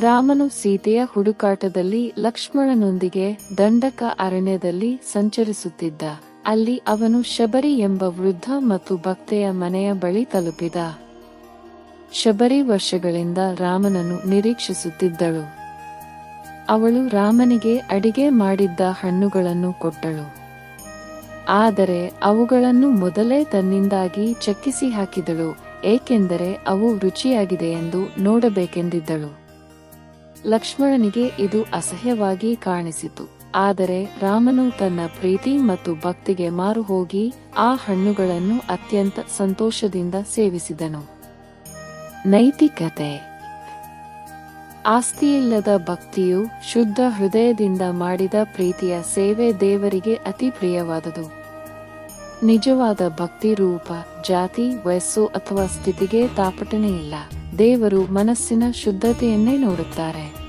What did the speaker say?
ರಾಮನು ಸೀತೆಯ ಹುಡುಕಾಟದಲ್ಲಿ ಲಕ್ಷ್ಮಣನೊಂದಿಗೆ ದಂಡಕ ಅರಣ್ಯದಲ್ಲಿ ಸಂಚರಿಸುತ್ತಿದ್ದ. ಅಲ್ಲಿ ಅವನು ಶಬರಿ ಎಂಬ ವೃದ್ಧ ಮತ್ತು ಭಕ್ತೆಯ ಮನೆಯ ಬಳಿ ತಲುಪಿದ. ಶಬರಿ ವರ್ಷಗಳಿಂದ ರಾಮನನ್ನು ನಿರೀಕ್ಷಿಸುತ್ತಿದ್ದಳು. ಅವಳು ರಾಮನಿಗೆ ಅಡಿಗೆ ಮಾಡಿದ್ದ ಹಣ್ಣುಗಳನ್ನು ಕೊಟ್ಟಳು. ಆದರೆ ಅವುಗಳನ್ನು ಮೊದಲೇ ತನ್ನಿಂದಾಗಿ ಚಕ್ಕಿಸಿ ಹಾಕಿದಳು, ಏಕೆಂದರೆ ಅವು ರುಚಿಯಾಗಿದೆ ಎಂದು ನೋಡಬೇಕೆಂದಿದ್ದಳು. ಲಕ್ಷ್ಮಣನಿಗೆ ಇದು ಅಸಹ್ಯವಾಗಿ ಕಾಣಿಸಿತು. ಆದರೆ ರಾಮನು ತನ್ನ ಪ್ರೀತಿ ಮತ್ತು ಭಕ್ತಿಗೆ ಮಾರು ಹೋಗಿ ಆ ಹಣ್ಣುಗಳನ್ನು ಅತ್ಯಂತ ಸಂತೋಷದಿಂದ ಸೇವಿಸಿದನು. ನೈತಿಕತೆ. ಆಸ್ತಿಯಿಲ್ಲದ ಭಕ್ತಿಯು ಶುದ್ಧ ಹೃದಯದಿಂದ ಮಾಡಿದ ಪ್ರೀತಿಯ ಸೇವೆ ದೇವರಿಗೆ ಅತಿ ಪ್ರಿಯವಾದುದು. ನಿಜವಾದ ಭಕ್ತಿ ರೂಪ ಜಾತಿ ವಯಸ್ಸು ಅಥವಾ ಸ್ಥಿತಿಗೆ ತಾಪಟನೆ ಇಲ್ಲ ದೇವರು ಮನಸ್ಸಿನ ಶುದ್ಧತೆಯನ್ನೇ ನೋಡುತ್ತಾರೆ.